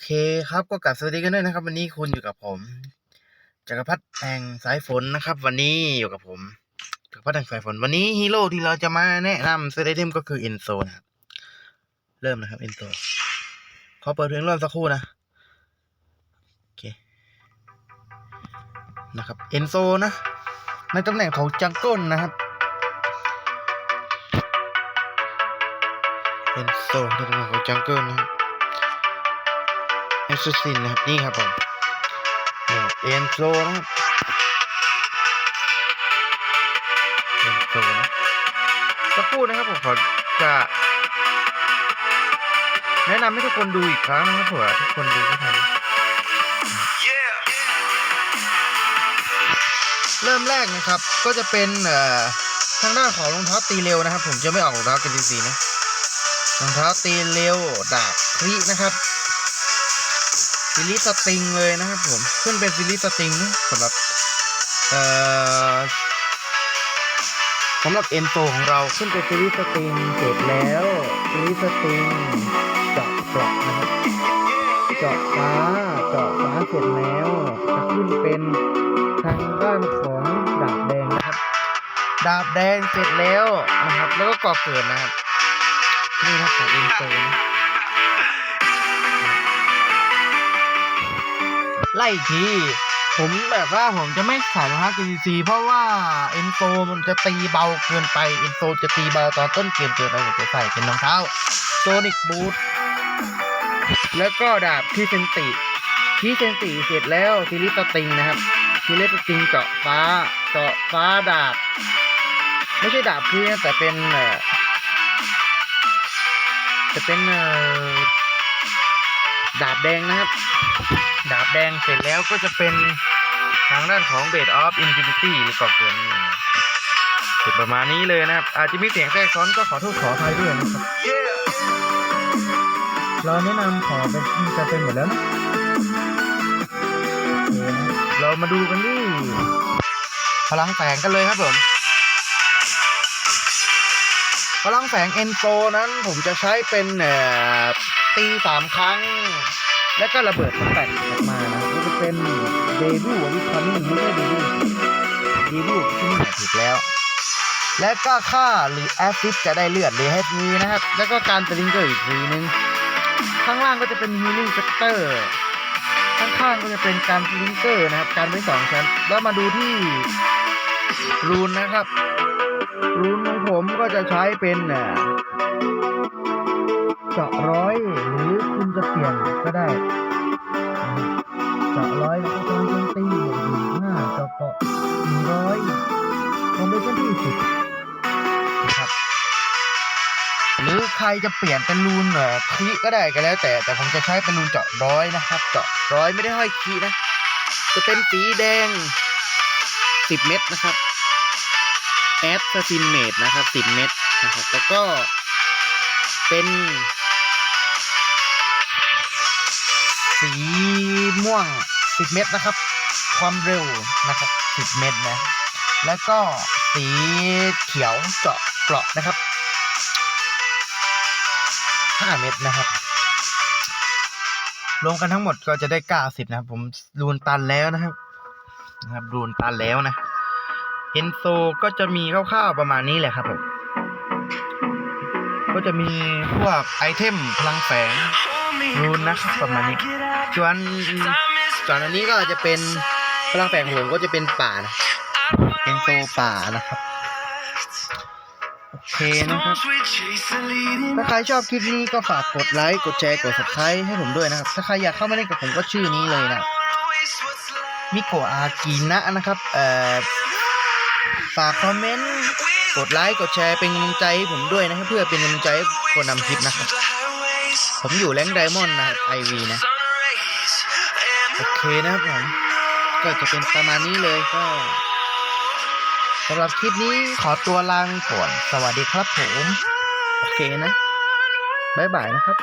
เคครับก็กลับสวัสดีกันด้วยนะครับ วันนี้คุณอยู่กับผมจักรพัฒน์แห่งสายฝนนะครับ วันนี้อยู่กับผมจักรพัฒน์แห่งสายฝนวันนี้ฮีโร่ที่เราจะมาแนะนำเซตไอเทมก็คือเอนโซนะครับเริ่มนะครับเอนโซขอเปิดเพลงร่วมสักครู่นะโอเคนะครับเอนโซนะในตำแหน่งของจังเกิลนะครับเอนโซในตำแหน่งของจังเกิลนะครับ แอสซินนะครับ นี่ครับผมเอ็นโซนะครับเอ็นโซนะสักครู่นะครับผมขอจะ แนะนำให้ทุกคนดูอีกครั้งนะครับเผื่อทุกคนดูไม่ทันเริ่มแรกนะครับ ก็จะเป็นเอ่อทางด้านของรองเท้าตีเร็วนะครับ ผมจะไม่ออกรองเท้ากันดีซีนะรองเท้าตีเร็วดาบครีนะครับ ซิลิสตริงเลยนะครับผมขึ้นเป็นซิลิสตริงสำหรับเอ่อสำหรับเอ็นโซของเราขึ้นเป็นซิลิสตริงเสร็จแล้วซิลิสตริงเจาะเกราะนะครับเจาะฟ้าเจาะฟ้าเสร็จแล้วจะขึ้นเป็นทางด้านของดาบแดงนะครับ ดาบแดงเสร็จแล้วนะครับ แล้วก็ก่อเกิดนะครับนี่นะครับของเอ็นโซนะ ไล่ที ผมแบบว่าผมจะไม่ใส่รองเท้า GCC เพราะว่าเอนโซมันจะตีเบาเกินไปเอนโซจะตีเบาตอนต้นเกมเกินไปผมจะใส่เป็นรองเท้าโซนิกบูทแล้วก็ดาบที่เซนติที่เซนติเสร็จแล้วซิลิสติงนะครับซิลิสติงเจาะฟ้าเจาะฟ้าดาบ ไม่ใช่ดาบเพี่นแต่เป็นเอ่อจะเป็นเอ่อ ดาบแดงนะครับ ดาบแดงเสร็จแล้วก็จะเป็นทางด้านของเบดออฟอินฟินิตี้หรือก่อเกินคือประมาณนี้เลยนะครับ อาจจะมีเสียงแทรกซ้อนก็ขอโทษขออภัยด้วยนะครับ เราแนะนำขอเป็นจะเป็นหมดแล้วนะโอเคนะเรามาดูกันที่พลังแฝงกันเลยครับผมพลังแฝงเอนโซนั้นผมจะใช้เป็นเอ่อ ตีสามครั้ง แล้วก็ระเบิดสแตกออกมานะก็จะเป็นเดบิวต์วิคามิ่งไม่ใช่เดบิวต์เดบิวต์ที่นี่ถูกแล้ว และก็ค่าหรือแอสซิสจะได้เลือดเลยให้มีนะครับ แล้วก็การตริงเกอร์อีกทีนึง ข้างล่างก็จะเป็นฮีลิ่งเซกเตอร์ข้างๆก็จะเป็นการตริงเกอร์นะครับ การไว้สองชั้น แล้วมาดูที่รูนนะครับ รูนของผมก็จะใช้เป็นเอ่อเจาะร้อ ลี่ยนก็ได้เจาะร้อยแล้วก็ต้องโจมตีหนึ่งห้าเจาะเกาะหนึ่งร้อยคอมเบชั่นที่สิบครับ หรือใครจะเปลี่ยนเป็นรูนเอ่อคีก็ได้ก็แล้ว แต่แต่ผมจะใช้เป็นรูนเจาะร้อยนะครับ เจาะร้อยไม่ได้ห้อยคีนะ จะเป็นสีแดงสิบเม็ดนะครับแอสซินเมดนะครับสิบเม็ดนะครับ แล้วก็เป็น สีม่วง 10 เม็ดนะครับ ความเร็วนะครับ 10 เม็ดนะ แล้วก็สีเขียวเจาะเกราะนะครับ 5 เม็ดนะครับ รวมกันทั้งหมดก็จะได้ 90 นะครับ ผมรูนตันแล้วนะครับนะครับรูนตันแล้วนะเอนโซก็จะมีคร่าวๆประมาณนี้แหละครับผม ก็จะมีพวกไอเทมพลังแฝงรูนนะครับประมาณนี้ส่วนส่วนอันนี้ก็จะเป็นพลังแฝงของผมก็จะเป็นป่านะเป็นโซป่านะครับโอเคนะครับถ้าใครชอบคลิปนี้ก็ฝากกดไลค์กดแชร์กด subscribe ให้ผมด้วยนะครับ ถ้าใครอยากเข้ามาเล่นกับผมก็ชื่อนี้เลยนะมิโกะอากินะนะครับเอ่อฝากคอมเมนต์ กดไลค์กดแชร์เป็นกำลังใจให้ผมด้วยนะครับเพื่อเป็นกำลังใจให้คนนำคลิปนะครับ ผมอยู่แรงไดมอนด์นะครับไอวีนะ โอเคนะครับผมก็จะเป็นประมาณนี้เลยก็สำหรับคลิปนี้ขอตัวลางก่อน สวัสดีครับผม โอเคนะ บ๊ายบายนะครับ